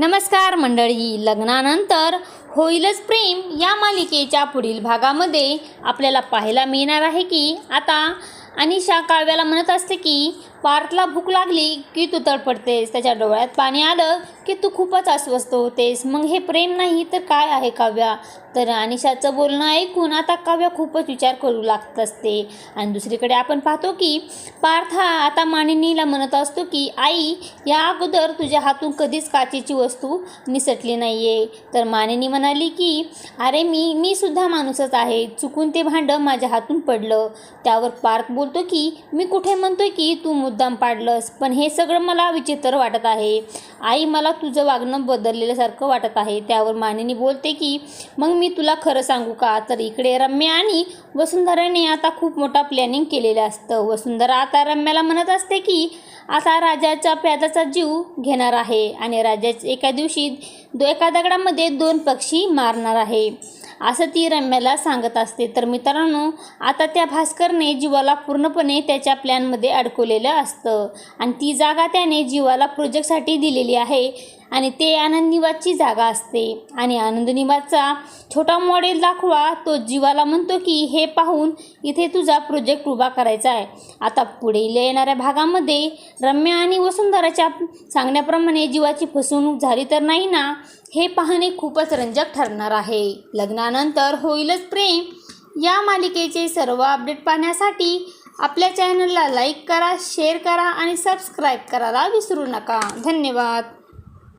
नमस्कार मंडळी. लग्नानंतर होईलच प्रेम या मालिकेच्या पुढील भागामध्ये आपल्याला पाहायला मिळणार आहे की आता अनिशा काव्याला म्हणत असते की पार्थला भूक लागली की तू तडपडतेस त्याच्या डोळ्यात पाणी आलं की तू खूपच अस्वस्थ होतेस. मग हे प्रेम नाही तर काय आहे काव्या? तर अनिशाचं बोलणं ऐकून आता काव्या खूपच विचार करू लागत असते. आणि दुसरीकडे आपण पाहतो की पार्थ हा आता मानिनीला म्हणत असतो की आई या अगोदर तुझ्या हातून कधीच काचेची वस्तू निसटली नाही आहे तर मानिनी म्हणाली की अरे मी मी सुद्धा माणूसच आहे. चुकून ते भांडं माझ्या हातून पडलं. त्यावर पार्थ बोलतो की मी कुठे म्हणतोय की तू मुद्दाम पाडलंस पण हे सगळं मला विचित्र वाटत आहे. आई मला तुझं वागणं बदललेल्यासारखं वाटत आहे. त्यावर मानिनी बोलते की मग मी तुला खरं सांगू का? तर इकडे रम्या आणि वसुंधराने आता खूप मोठा प्लॅनिंग केलेलं असतं. वसुंधरा आता रम्याला म्हणत असते की आता राजाच्या प्यादाचा जीव घेणार आहे आणि राजाच एका दिवशी दो एका दगडामध्ये दोन पक्षी मारणार आहे. असं ती रम्याला सांगत असते. तर मित्रांनो आता त्या भास्करने जीवाला पूर्णपणे त्याच्या प्लॅनमध्ये अडकवलेलं असतं. आणि ती जागा त्याने जीवाला प्रोजेक्टसाठी दिलेली आहे. आणि ते आनंदनिवासची जागा असते. आणि आनंदनिवासचा छोटा मॉडेल दाखवा तो जीवाला म्हणतो की हे पाहून इथे तुझा प्रोजेक्ट उभा करायचा आहे. आता पुढे येणाऱ्या भागामध्ये रम्या आणि वसुंधराच्या सांगण्याप्रमाणे जीवाची फसवणूक झाली तर नाही ना? हे पाहणे खूपच रंजक ठरणार आहे. लग्नानंतर होईलच प्रेम. या मालिकेचे सर्व अपडेट पाहण्यासाठी आपल्या चॅनलला लाईक करा शेअर करा आणि सबस्क्राईब करायला विसरू नका. धन्यवाद.